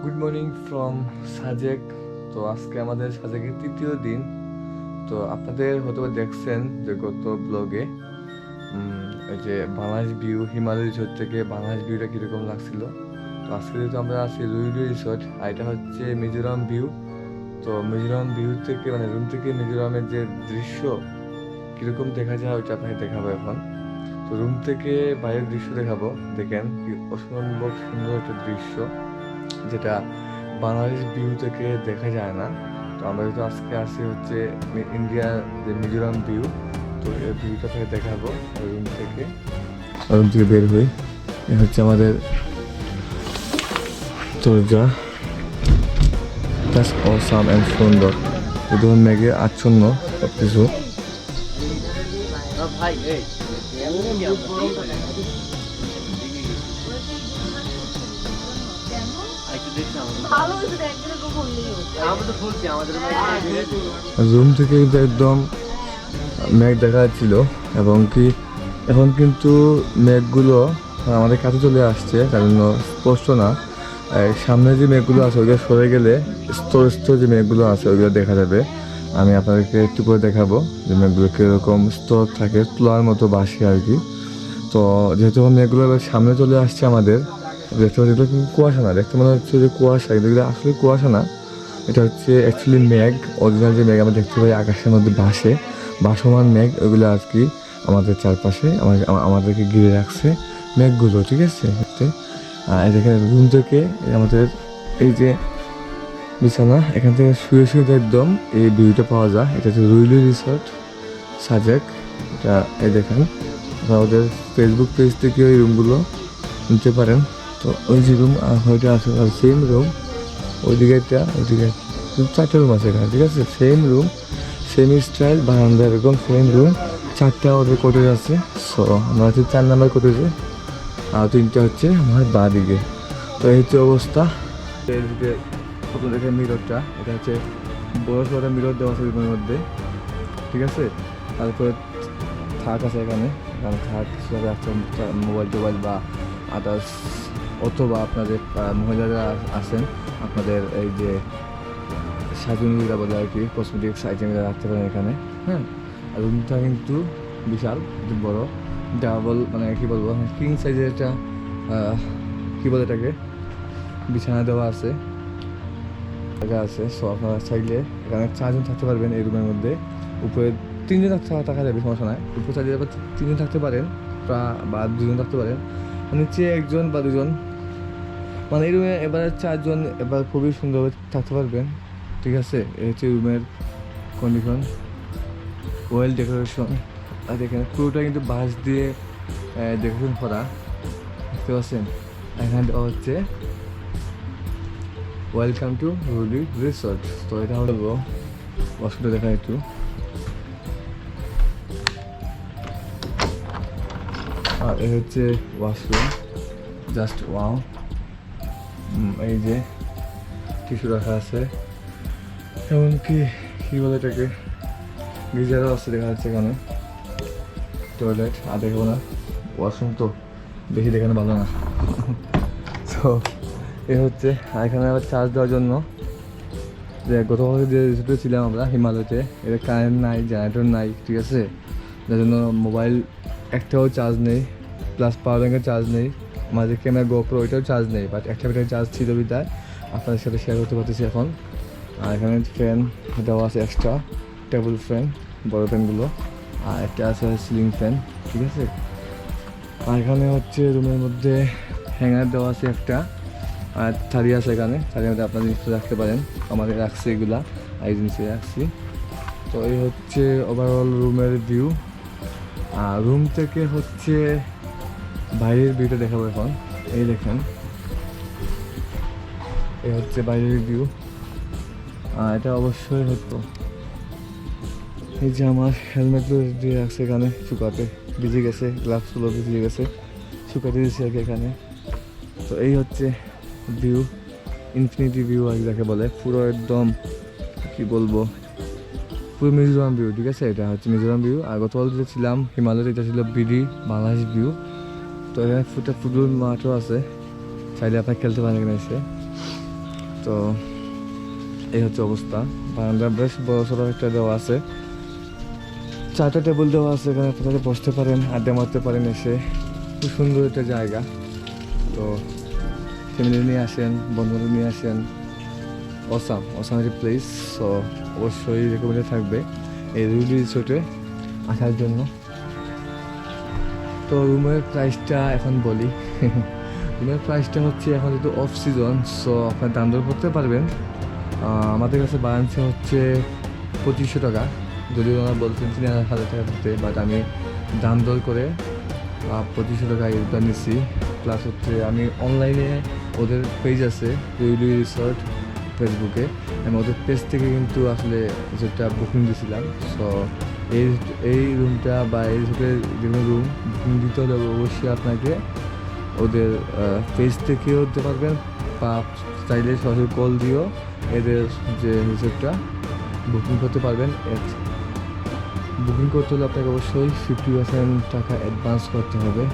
Good morning from Sajek তো আজকে আমাদের সাজেকের তৃতীয় দিন। তো আপনাদের হয়তো দেখছেন যে গত ব্লগে ওই যে বাংলাদেশ ভিউ হিমালয় রিসোর্ট থেকে বাংলাদেশ ভিউটা কীরকম লাগছিল? তো আজকে যেহেতু আমরা আছি রুইডু রিসোর্ট আর এটা হচ্ছে মিজোরাম ভিউ তো মিজোরাম ভিউ থেকে মানে রুম থেকে মিজোরামের যে দৃশ্য, কীরকম দেখা যায় ওইটা আপনাকে দেখাবো এখন। তো রুম থেকে বাইরের দৃশ্য দেখাবো দেখেন কি অসম্ভব সুন্দর একটা দৃশ্য যেটা বাংলাদেশ ভিউ থেকে দেখা যায় না তো আমরা যেহেতু আজকে আসি হচ্ছে ইন্ডিয়ার যে মিজোরাম ভিউ তো এই ভিউটা থেকে দেখাবো রুম থেকে রুম থেকে বের হই এ হচ্ছে আমাদের দরজা জাস্ট অসাম অ্যান্ড সুন্দর ধরুন মেঘে আচ্ছন্ন সব কিছু ভালো হয়েছে রুম থেকে কিন্তু একদম মেঘ দেখা যাচ্ছিল, এবং কি এখন কিন্তু মেঘগুলো আমাদের কাছে চলে আসছে, তার জন্য স্পষ্ট না। সামনে যে মেঘগুলো আছে, ওইগুলো সরে গেলে স্তর স্তর যে মেঘগুলো আছে, ওইগুলো দেখা যাবে। আমি আপনাদেরকে একটু করে দেখাবো যে মেঘগুলো কীরকম স্তর থাকে, তুলার মতো বাসি আর কি। তো যেহেতু মেঘগুলো এবার সামনে চলে আসছে আমাদের, দেখতে পাচ্ছি এগুলো কিন্তু কুয়াশা না? দেখতে মনে হচ্ছে যে কুয়াশা, কিন্তু এগুলো আসলে কুয়াশা না। এটা হচ্ছে অ্যাকচুয়ালি মেঘ অরিজিনাল যে মেঘ আমরা দেখতে পাই আকাশের মধ্যে ভাসে, ভাসমান মেঘ, ওগুলো আর কি আমাদের চারপাশে আমাদের, আমাদেরকে ঘিরে রাখছে মেঘগুলো, ঠিক আছে? এই দেখেন রুম থেকে আমাদের এই যে বিছানা, এখান থেকে শুয়ে শুয়ে একদম এই ভিউটা পাওয়া যায়, এটা হচ্ছে রুইলি রিসর্ট, সাজেক, এটা এই দেখেন। ওদের ফেসবুক পেজ থেকে ওই রুমগুলো নিতে পারেন। তো ওই যে রুম হয়তো আছে সেম রুম ওইদিকে একটা, ওইদিকে চারটে রুম আছে এখানে, ঠিক আছে? সেম রুম সেম স্টাইল বারান্দা এরকম সেম রুম চারটা ওদের কোটেজ আছে। সো আমরা হচ্ছে চার নাম্বার কোটেজে আর তিনটা হচ্ছে আমার বাঁ দিকে। তো এই হচ্ছে অবস্থা। প্রথম দেখে মিররটা এটা হচ্ছে বড় সড়ো মিরর দেওয়া আছে রুমের মধ্যে। ঠিক আছে? তারপরে থাক আছে এখানে। এখানে থাক হিসাবে আছে মোবাইল টোবাইল বা আদার্স অথবা আপনাদের মহিলারা আছেন, আপনাদের এই যে সাজুনিরা বলে আর কি কসমেটিক্স আইটেমগুলো রাখতে পারেন এখানে। হ্যাঁ? আর রুমটা কিন্তু বিশাল বড়। ডাবল মানে কি বলব? কিং সাইজের একটা কী বলে এটাকে? বিছানা দেওয়া আছে। জায়গা আছে সো আপনারা চাইলে এখানে চারজন থাকতে পারবেন এই রুমের মধ্যে। উপরে তিনজন থাকা যাবে সমস্যা নাই। উপরে চাইলে তিনজন থাকতে পারেন বা- দুজন থাকতে পারেন। নিচে একজন বা দুজন মানে এই রুমে এবারে চারজন এবার খুবই সুন্দরভাবে থাকতে পারবেন। ঠিক আছে? এই হচ্ছে রুমের কন্ডিশন ওয়েল ডেকোরেশন আর এখানে পুরোটা কিন্তু বাঁশ দিয়ে ডেকোরেশন করা। দেখতে পাচ্ছেন? এখানে হচ্ছে ওয়েলকাম টু রুডি রিসর্ট তো এটা হলো ওয়াশরুমটা দেখা একটু। আর এ হচ্ছে ওয়াশরুম জাস্ট ওয়াও এই যে টিস্যু রাখা আছে। এমনকি কী বলে এটাকে? গিজারও আছে দেখা যাচ্ছে এখানে। টয়লেট আর দেখব না। ওয়াশরুম তো বেশি দেখানো ভালো না। তো এ হচ্ছে এখানে আবার চার্জ দেওয়ার জন্য। যে গতকাল যে রিসোর্টে ছিলাম আমরা হিমালয়তে। এটা কারেন্ট নাই জেনারেটর নাই, ঠিক আছে? যার জন্য মোবাইল একটাও চার্জ নেই প্লাস পাওয়ার ব্যাঙ্কের চার্জ নেই। আমাদের ক্যামেরা গোপ্রো ওইটাও চার্জ নেই বাট একটা ব্যাটারি চার্জ ছিল বিদায় আপনাদের সাথে শেয়ার করতে পারতেছি এখন। আর এখানে ফ্যান দেওয়া আছে এক্সট্রা টেবিল ফ্যান বড় ফ্যানগুলো আর একটা আছে সিলিং ফ্যান ঠিক আছে? আর এখানে হচ্ছে রুমের মধ্যে হ্যাঙ্গার দেওয়া আছে একটা। থালি আছে এখানে। থালির মধ্যে আপনার জিনিসটা রাখতে পারেন। আমাদের রাখছি এগুলা এই জিনিসে রাখছি। তো এই হচ্ছে ওভারঅল রুমের ভিউ আর রুম থেকে হচ্ছে বাইরের ভিউটা দেখাবো এখন। এই দেখেন। এই হচ্ছে বাইরের ভিউ আর এটা অবশ্যই হতো। এই যে আমার হেলমেটগুলো দিয়ে রাখছে এখানে শুকাতে। ভিজে গেছে গ্লাভসগুলো ভিজে গেছে। শুকাতে দিয়েছি কি এখানে। তো এই হচ্ছে ভিউ ইনফিনিটি ভিউ আর যাকে বলে, পুরো একদম, কি বলব, পুরো মিজোরাম ভিউ ঠিক আছে? এটা হচ্ছে মিজোরাম ভিউ আর গতকাল যে ছিলাম হিমালয় এটা ছিল বিডি, বাংলাদেশ ভিউ তো এখানে ফুটে ফুটবল মাঠও আছে। চাইলে আপনার খেলতে পারেন এখানে এসে। তো এই হচ্ছে অবস্থা। বারান্দা বেশ বড় সড়ো একটা দেওয়া আছে। চারটা টেবিল দেওয়া আছে এখানে। আপনারা বসতে পারেন, আড্ডা মারতে পারেন এসে। খুব সুন্দর একটা জায়গা। তো ফ্যামিলি নিয়ে আসেন বন্ধুরা নিয়ে আসেন। অসাম অসাম একটি প্লেস সো অবশ্যই রেকমেন্ডে থাকবে এই রুলি রিসোর্টে আসার জন্য। তো রুমের প্রাইসটা এখন বলি। রুমের প্রাইসটা হচ্ছে এখন যেহেতু অফ সিজন সো আপনার দাম দর করতে পারবেন। আমাদের কাছে বাড়াচ্ছে হচ্ছে পঁচিশশো টাকা। যদিও ওনারা বলছেন তিন হাজার টাকা দিতে বাট আমি দাম দর করে পঁচিশশো টাকা এটা নিচ্ছি। প্লাস হচ্ছে আমি অনলাইনে ওদের পেজ আছে রুইলুই রিসর্ট ফেসবুকে আমি ওদের পেজ থেকে কিন্তু আসলে যেটা বুকিং দিয়েছিলাম সো এই এই রুমটা বা এই যে যেগুলো রুম বুকিং দিতে হলে অবশ্যই আপনাকে ওদের পেজ থেকেও দিতে পারবেন বা চাইলে সরাসরি কল দিয়েও এদের যে রিসোর্টটা বুকিং করতে পারবেন। বুকিং করতে হলে আপনাকে অবশ্যই ফিফটি পার্সেন্ট টাকা অ্যাডভান্স করতে হবে।